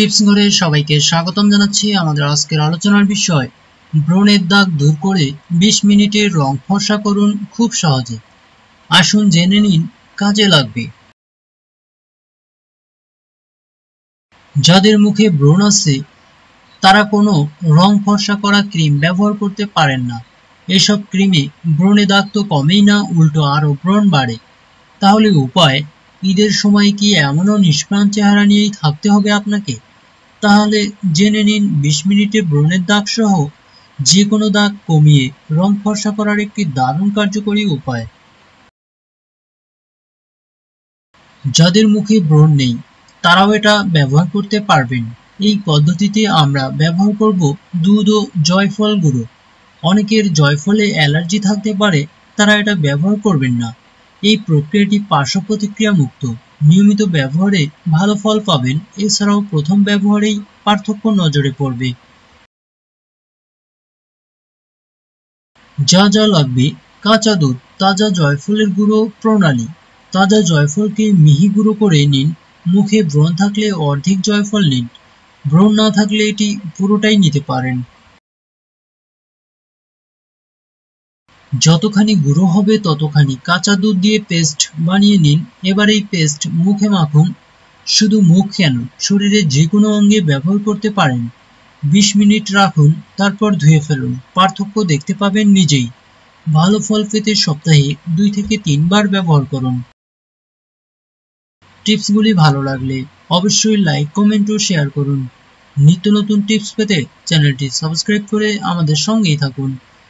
Tips ঘরে সবাইকে স্বাগতম জানাচ্ছি আমাদের আজকের আলোচনার বিষয়। ব্রণের দাগ দূর করে ২০ মিনিটের রং ফর্সা করুন খুব সহজে। আসুন জেনে নিন কাজে লাগবে। যাদের মুখে ব্রণ আছে, তারা কোনো রং ফর্সা করা ক্রিম ব্যবহার করতে পারেন না। এসব ক্রিমে ব্রণে দাগ তো কমেই না, উল্টো আরও ব্রণ বাড়ে। তাহলে উপায়? ঈদের সময় কি এমনও নিষ্প্রাণ চেহারা নিয়েই থাকতে হবে আপনাকে? তাহলে জেনে নিন বিশ মিনিটে ব্রণের দাগ সহ যে কোনো দাগ কমিয়ে রং ফর্সা করার একটি দারুণ কার্যকরী উপায়। যাদের মুখে ব্রণ নেই, তারাও এটা ব্যবহার করতে পারবেন। এই পদ্ধতিতে আমরা ব্যবহার করব দুধ ও জয়ফল গুঁড়ো। অনেকের জয়ফলে অ্যালার্জি থাকতে পারে, তারা এটা ব্যবহার করবেন না। এই প্রক্রিয়াটি পার্শ্ব প্রতিক্রিয়া মুক্ত নিয়মিত ব্যবহারে ভালো ফল পাবেন। এছাড়াও প্রথম ব্যবহারেই পার্থক্য নজরে পড়বে। যা যা লাগবে, কাঁচা দুধ, তাজা জয়ফলের গুঁড়ো, প্রণালী। তাজা জয়ফলকে মিহি গুঁড়ো করে নিন। মুখে ব্রণ থাকলে অর্ধেক জয়ফল নিন। ব্রণ না থাকলে এটি পুরোটাই নিতে পারেন। যতখানি গুঁড়ো হবে, ততখানি কাঁচা দুধ দিয়ে পেস্ট বানিয়ে নিন। এবার এই পেস্ট মুখে মাখুন। শুধু মুখ কেন শরীরের যে কোনো অঙ্গে ব্যবহার করতে পারেন। বিশ মিনিট রাখুন, তারপর ধুয়ে ফেলুন। পার্থক্য দেখতে পাবেন নিজেই। ভালো ফল পেতে সপ্তাহে দুই থেকে তিনবার ব্যবহার করুন। টিপসগুলি ভালো লাগলে অবশ্যই লাইক, কমেন্ট ও শেয়ার করুন। নিত্য নতুন টিপস পেতে চ্যানেলটি সাবস্ক্রাইব করে আমাদের সঙ্গেই থাকুন।